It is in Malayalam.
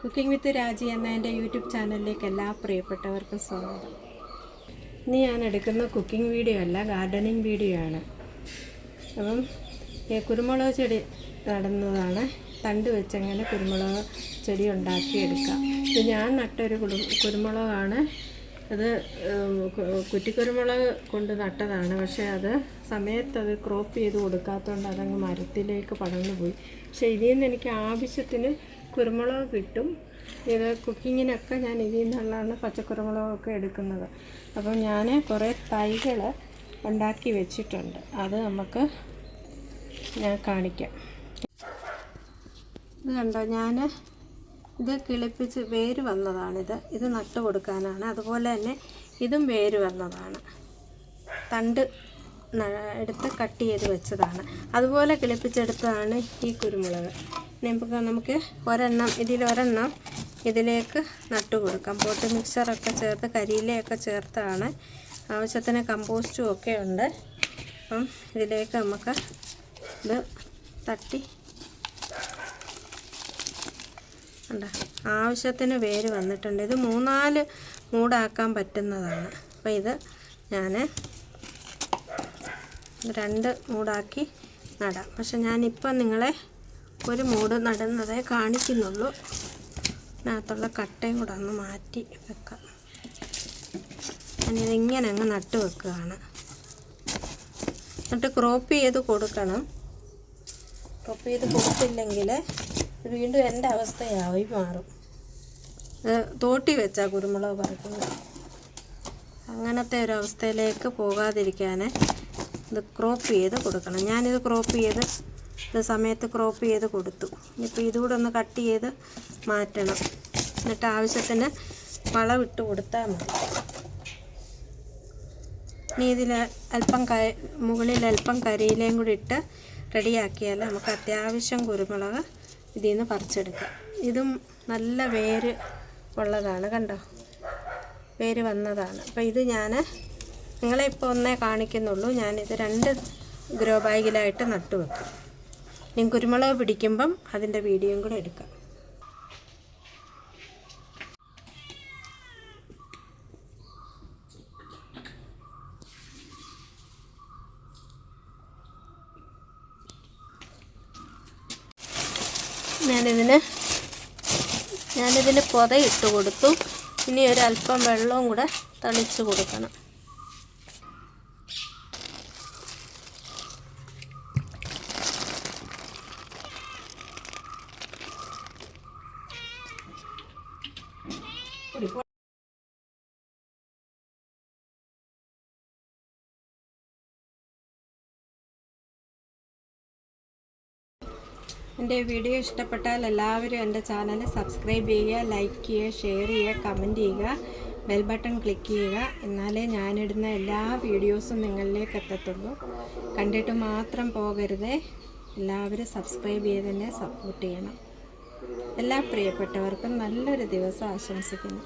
കുക്കിംഗ് വിത്ത് രാജി എന്ന എന്റെ യൂട്യൂബ് ചാനലിലേക്ക് എല്ലാ പ്രിയപ്പെട്ടവർക്കും സ്വാഗതം. ഇനി ഞാൻ എടുക്കുന്ന കുക്കിംഗ് വീഡിയോ അല്ല ഗാർഡനിങ് വീഡിയോ ആണ്. അപ്പം കുരുമുളക് ചെടി നടുന്നതാണ്. തണ്ട് വെച്ചങ്ങനെ കുരുമുളക് ചെടി ഉണ്ടാക്കിയെടുക്കാം. ഇത് ഞാൻ നട്ടൊരു കുരുമുളകാണ്. അത് കുറ്റിക്കുരുമുളക് കൊണ്ട് നട്ടതാണ്. പക്ഷേ അത് സമയത്ത് അത് ക്രോപ്പ് ചെയ്ത് കൊടുക്കാത്തതുകൊണ്ട് അതങ്ങ് മരത്തിലേക്ക് പടർന്നു പോയി പക്ഷേ ഇതിൽ നിന്ന് എനിക്ക് ആവശ്യത്തിന് കുരുമുളക് കിട്ടും. ഇത് കുക്കിങ്ങിനൊക്കെ ഞാൻ ഇതിൽ നിന്നുള്ളതാണ് പച്ചക്കുരുമുളകൊക്കെ എടുക്കുന്നത്. അപ്പം ഞാൻ കുറേ തൈകൾ ഉണ്ടാക്കി വെച്ചിട്ടുണ്ട്. അത് നമുക്ക് ഞാൻ കാണിക്കാം. ഇത് കണ്ടോ ഞാൻ ഇത് കിളിപ്പിച്ച് വേര് വന്നതാണിത് ഇത്. നട്ട് കൊടുക്കാനാണ്. അതുപോലെ തന്നെ ഇതും വേര് വന്നതാണ്. തണ്ട് എടുത്ത് കട്ട് ചെയ്ത് വെച്ചതാണ്. അതുപോലെ കിളിപ്പിച്ചെടുത്തതാണ് ഈ കുരുമുളക്. നമുക്ക് നമുക്ക് ഒരെണ്ണം ഇതിലൊരെണ്ണം ഇതിലേക്ക് നട്ട് കൊടുക്കാം. പോട്ട് മിക്സറൊക്കെ ചേർത്ത് കരിയിലയൊക്കെ ചേർത്താണ് ആവശ്യത്തിന് കമ്പോസ്റ്റും ഒക്കെ ഉണ്ട്. അപ്പം ഇതിലേക്ക് നമുക്ക് ഇത് തട്ടി ഉണ്ട് ആവശ്യത്തിന് വേര് വന്നിട്ടുണ്ട്. ഇത് മൂന്നാൽ മൂടാക്കാൻ പറ്റുന്നതാണ്. അപ്പോൾ ഇത് ഞാൻ രണ്ട് മൂടാക്കി നടാം. പക്ഷെ ഞാനിപ്പം നിങ്ങളെ ഒരു മൂട് നടുന്നതേ കാണിക്കുന്നുള്ളൂ. അതിനകത്തുള്ള കട്ടയും കൂടെ ഒന്ന് മാറ്റി വെക്കാം. ഞാനിത് ഇങ്ങനെ അങ്ങ് നട്ട് വെക്കുകയാണ്. എന്നിട്ട് ക്രോപ്പ് ചെയ്ത് കൊടുക്കണം. ക്രോപ്പ് ചെയ്ത് കൊടുത്തില്ലെങ്കിൽ വീണ്ടും എന്റെ അവസ്ഥയായി മാറും. തോട്ടി വെച്ചാൽ കുരുമുളക് പറിക്കുന്നത്. അങ്ങനത്തെ ഒരു അവസ്ഥയിലേക്ക് പോകാതിരിക്കാൻ ഇത് ക്രോപ്പ് ചെയ്ത് കൊടുക്കണം. ഞാനിത് ക്രോപ്പ് ചെയ്ത് ഇത് സമയത്ത് ക്രോപ്പ് ചെയ്ത് കൊടുത്തു. ഇപ്പോൾ ഇതുകൂടെ ഒന്ന് കട്ട് ചെയ്ത് മാറ്റണം. എന്നിട്ട് ആവശ്യത്തിന് വളമിട്ട് കൊടുത്താൽ മതി. ഇനി ഇതിൽ അല്പം ക മുകളിൽ അല്പം കരിയിലയും കൂടി ഇട്ട് റെഡിയാക്കിയാൽ നമുക്ക് അത്യാവശ്യം കുരുമുളക് ഇതിൽ നിന്ന് പറിച്ചെടുക്കാം. ഇതും നല്ല വേര് ഉള്ളതാണ് കണ്ടോ? വേര് വന്നതാണ്. അപ്പോൾ ഇത് ഞാൻ നിങ്ങളെ ഇപ്പോൾ ഒന്നേ കാണിക്കുന്നുള്ളൂ. ഞാനിത് രണ്ട് ഗ്രോ ബാഗിലായിട്ട് നട്ടു ഇനി കുരുമുളക് പിടിക്കുമ്പം അതിന്റെ വീഡിയോയും കൂടെ എടുക്കാം. ഞാനിതിന് ഞാനിതിന് പൊതയിട്ട് കൊടുത്തു. ഇനി ഒരല്പം വെള്ളവും കൂടെ തളിച്ച് കൊടുക്കണം. എന്റെ വീഡിയോ ഇഷ്ടപ്പെട്ടാൽ എല്ലാവരും എന്റെ ചാനൽ സബ്സ്ക്രൈബ് ചെയ്യുക ലൈക്ക് ചെയ്യുക ഷെയർ ചെയ്യുക കമന്റ് ചെയ്യുക ബെൽ ബട്ടൺ ക്ലിക്ക് ചെയ്യുക. എന്നാലേ ഞാനിടുന്ന എല്ലാ വീഡിയോസും നിങ്ങളിലേക്ക് എത്തത്തുള്ളൂ. കണ്ടിട്ട് മാത്രം പോകരുതേ. എല്ലാവരും സബ്സ്ക്രൈബ് ചെയ്ത് തന്നെ സപ്പോർട്ട് ചെയ്യണം. എല്ലാ പ്രിയപ്പെട്ടവർക്കും നല്ലൊരു ദിവസം ആശംസിക്കുന്നു.